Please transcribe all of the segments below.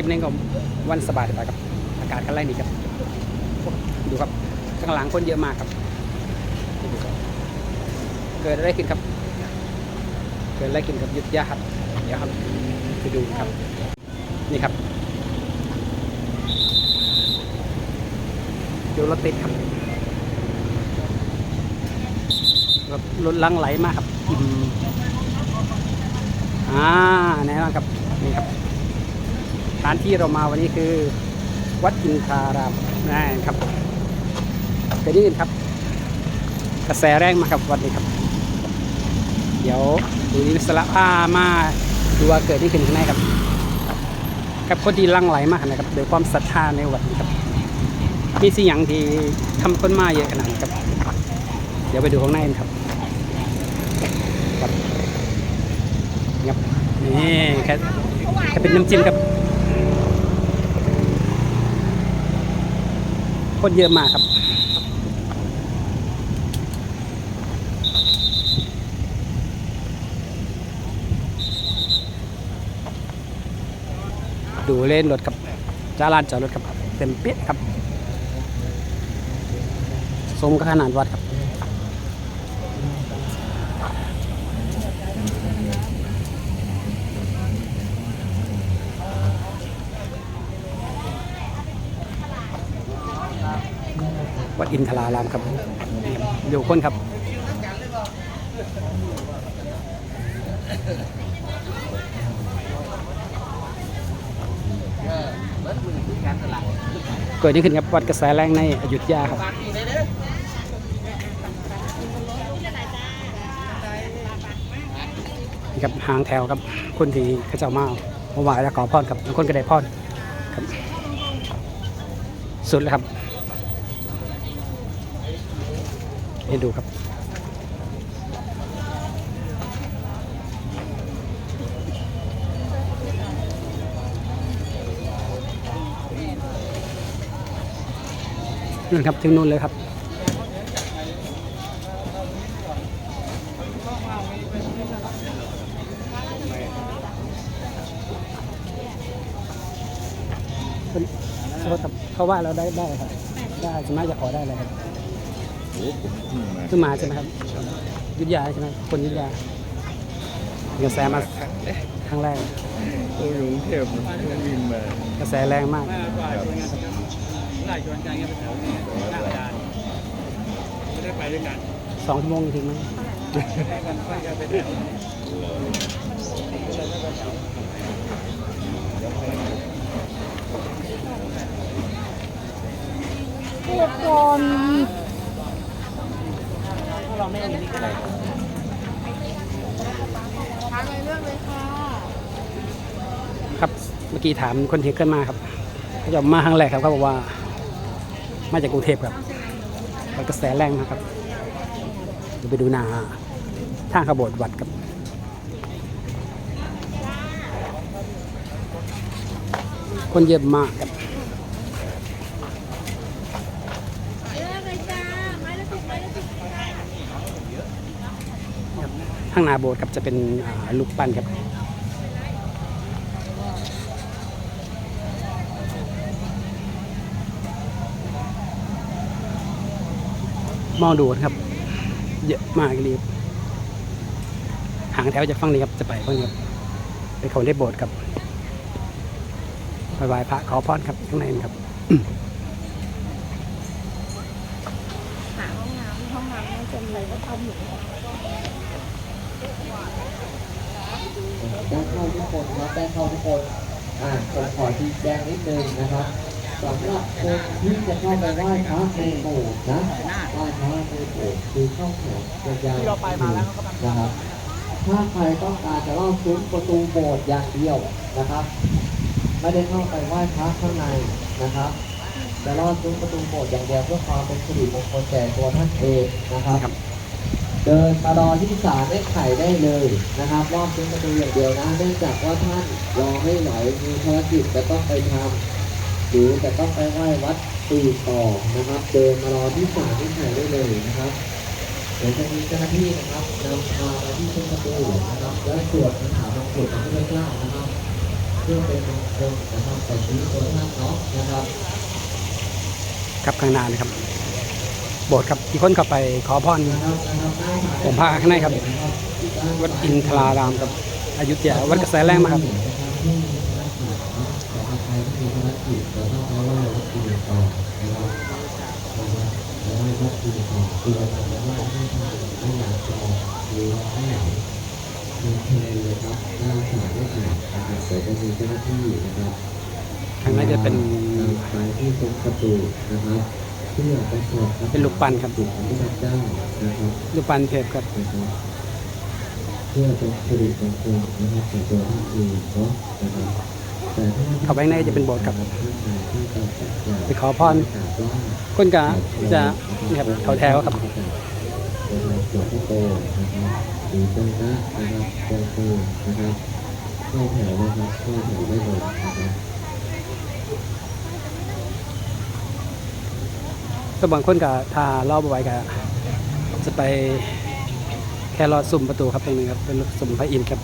ลิปนี้ก็วันสบายสบายครับ อากาศกันไรนี่ครับ ดูครับ ข้างหลังคนเยอะมากครับ เกิดอะไรขึ้นครับ เกิดอะไรขึ้นครับยุดยาครับเดี๋ยวครับไปดูครับ นี่ครับเดี๋ยวรถติดครับรถรถลังไหลมากครับอิ่มอ่าแน่นอนครับนี่ครับ สถานที่เรามาวันนี้คือ วัดอินทารามนะครับเคยได้ยินครับ กระแสแรงมากครับวัดนี้ครับ เดี๋ยวดูนิสระผ้ามาดูว่าเกิดที่ขึ้นข้างในครับกับคนที่ลังไหลมากนะครับโดยความศรัทธาในวัดนี้ครับ มีสิ่งอย่างที่ทำคนมาเยอะขนาดนี้ครับ เดี๋ยวไปดูข้างในกันครับครับครับนี่แค่แค่เป็นน้ำจิ้มครับ คนเยอะมากครับ ดูเล่นรถกับจ้าลานจอดรถกับเต็มเปี้ยครับ สมกับขนาดวัดครับ วัดอินทรารามครับอยู่คนครับเกิดที่ขึ้นครับวัดกระแสแรงในอยุธยาครับนี่ครับหางแถวครับคนที่เขาเจ้ามาเอาไหว้แล้วขอพรครับบางคนก็ได้พรครับสุดเลยครับ ให้ดูครับนู่นครับถึงนู่นเลยครับเขาครับเขาว่าเราได้ได้ครับ ได้สามารถจะขอได้เลยครับ โอ้ผมเพิ่งมาเพิ่งมาใช่ไหมครับอยุทธยาใช่ไหมคนอยุทธยาเกระแสมาครั้งแรกเออกรุงเทพมันเพิ่งบินมากระแสแรงมากครับไล่ชวนกันเงี้ยไปแถวนี้หน้ากระดานไม่ได้ไปด้วยกันสองชั่วโมงถึงไหมให้กันค่อยกันไปแถวค รับเมื่อกี้ถามคนที่เคยมาครับเขาจะมาครั้งแรกครับเขาบอกว่า มาจากกรุงเทพครับแล้วกระแสแรงมากครับเดี๋ยวไปดูนาท่าขบวนวัดครับคนเยอะมากครับ เยอะเลยจ้า ไม้ละสิบไม้ละสิบค่ะ ข้างหน้าโบสถ์ครับจะเป็นลูกปั้นครับมองดูนะครับ เยอะมากเลยหางแถวจากฝั่งนี้ครับจะไปฝั่งนี้ครับไปเขาได้โบสถ์ครับไปไหว้พระขอพรครับข้างในครับหาห้องน้ำห้องน้ำไม่เต็มเลยก็ทำอยู่ ได้เข้าทุกคนครับได้เข้าทุกคนอ่าผมขอชี้แจงนิดนึงนะครับสำหรับคนที่จะเข้าไปไหว้พระในโบสถ์นะไหว้พระในโบสถ์คือเข้าแถวยาวๆนะครับถ้าใครต้องการจะลอดซุ้มประตูโบสถ์อย่างเดียวนะครับไม่ได้เข้าไปไหว้พระข้างในนะครับจะลอดซุ้มประตูโบสถ์อย่างเดียวเพื่อความเป็นสิริมงคลแก่ตัวท่านเองนะครับครับ เดินมารอที่ศาลได้ไข่ได้เลยนะครับ รอบซุ้มประตูอย่างเดียวนะ เนื่องจากว่าท่านรอไม่ไหวมีภารกิจจะต้องไปทำหรือจะต้องไปไหว้วัดตื่นต่อนะครับ เดินมารอที่ศาลได้ไข่ได้เลยนะครับเดี๋ยวจะมีเจ้าหน้าที่นะครับนำพามาที่ซุ้มประตูนะครับ และสวดคาถามงกุฎพระพุทธเจ้านะครับ เพื่อเป็นมงคลนะครับต่อนี้ตัวท่านเนาะนะครับ ครับข้างหน้านะครับ โบสถ์ครับที่คนเข้าไปขอพรนะครับนะครับได้ค่ะผมพาข้างในครับ วัดอินทรารามครับอยุธยาวัดกระแสแรงมาครับแต่ถ้าใครที่มีภารกิจจะต้องไปไหว้วัดอินทร์ต่อนะครับนะครับไหว้วัดอินทร์ต่อเพื่อจะไหว้ให้ท่านไม่อยากจะออกหรือว่าไม่ไหนมีเพลงเลยครับหน้าศาลไม่ขาดนะครับเดี๋ยวจะมีเจ้าหน้าที่นะครับข้างในจะเป็นไปที่ตรงประตูนะครับ เพื่อไปสอบเป็นลูกปั้นครับจุดของพระเจ้านะครับรูปปั้นเทพครับนะครับเพื่อเป็นสิริมงคลนะครับแก่ตัวท่านเองเนาะนะครับแต่ถ้าเข้าไปข้างในจะเป็นโบสถ์ครับท่านใดที่จะอยากไปขอพรกราบไหว้คนก็จะนี่ครับเขาแถวครับนะครับหลวงพ่อโตนะครับหรือเจ้าหน้านะครับเจ้าครูนะครับเข้าแถวนะครับเข้าแถวได้เลยนะครับ ก็บางคนก็ถ้ารอบไว้ก็จะไปแค่รอสุ่มประตูครับตรงนี้ครับเป็นสุ่มพระอินทร์ครับ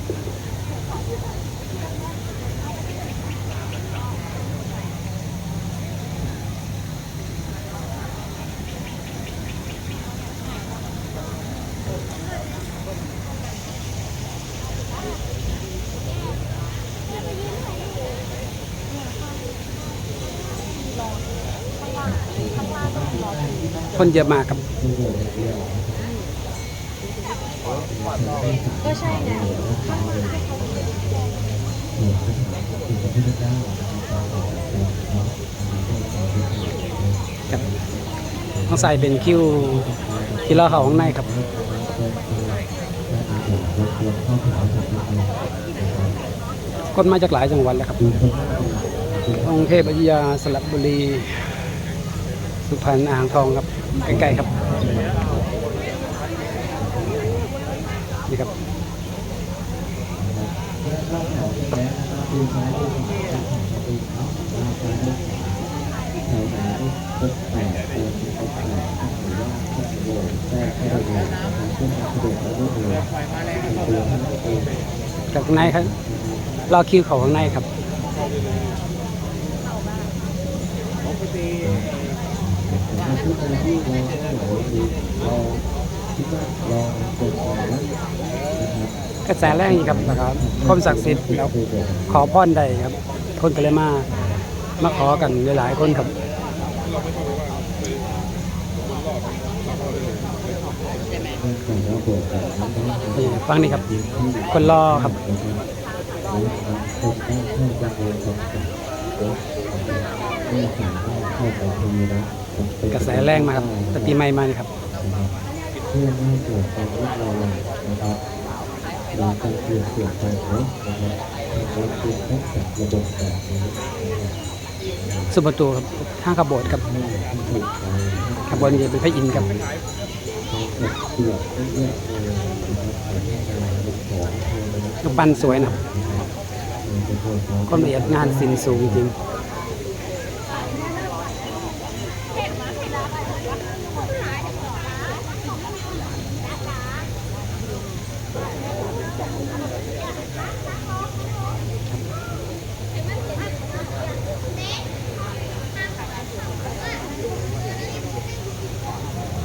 คนเยอะมากครับ ก็ใช่ไงครับข้างซ้ายเป็นคิวที่เราเข้าข้างในครับคนมาจากหลายจังหวัดแล้วครับกรุงเทพอยุธยาสระบุรี สุพรรณอ่างทองครับใกล้ๆครับนี่ครับจากในครับล่าคิวเขาข้างในครับ รอคิวเขาข้างในครับกระแสแรงอีกครับนะครับความศักดิ์สิทธิ์แล้วขอพรได้ครับคนก็เลยมามาขอกันหลายๆคนครับนี่ฟังนี่ครับ คนรอครับ กระแสแรงมาครับแต่ปีใหม่มานี่ครับเพื่อไม่ให้เกิดความวุ่นวานะครับเราจะเปลี่ยนเปลี่ยนไปนะครับเราเปลี่ยนทักษะระบบแบบนี้นะครับสุประตูครับทางขบวนครับขบวนจะเป็นพระอินทร์ครับความเกิดเปลือกเยอะๆเลยนะครับแต่ให้อะไรเป็นของเธอเลยนะลูกปั้นสวยนะครับเป็นคนของความละเอียดงานศิลป์สูงจริง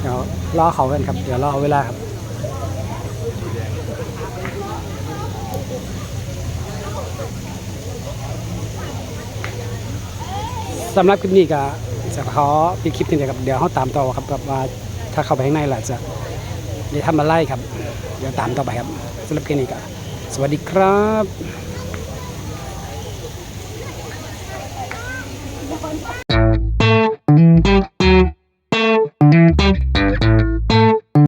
เดี๋ยวรอเขากันครับ เดี๋ยวรอเวลาครับสำหรับคลิปนี้ก็จะขอปิดคลิปนี้ครับ เดี๋ยวเขาตามต่อครับแบบว่าถ้าเข้าไปข้างในล่ะจะได้ทำอะไรครับ เดี๋ยวตามต่อไปครับสำหรับคลิปนี้ก็สวัสดีครับ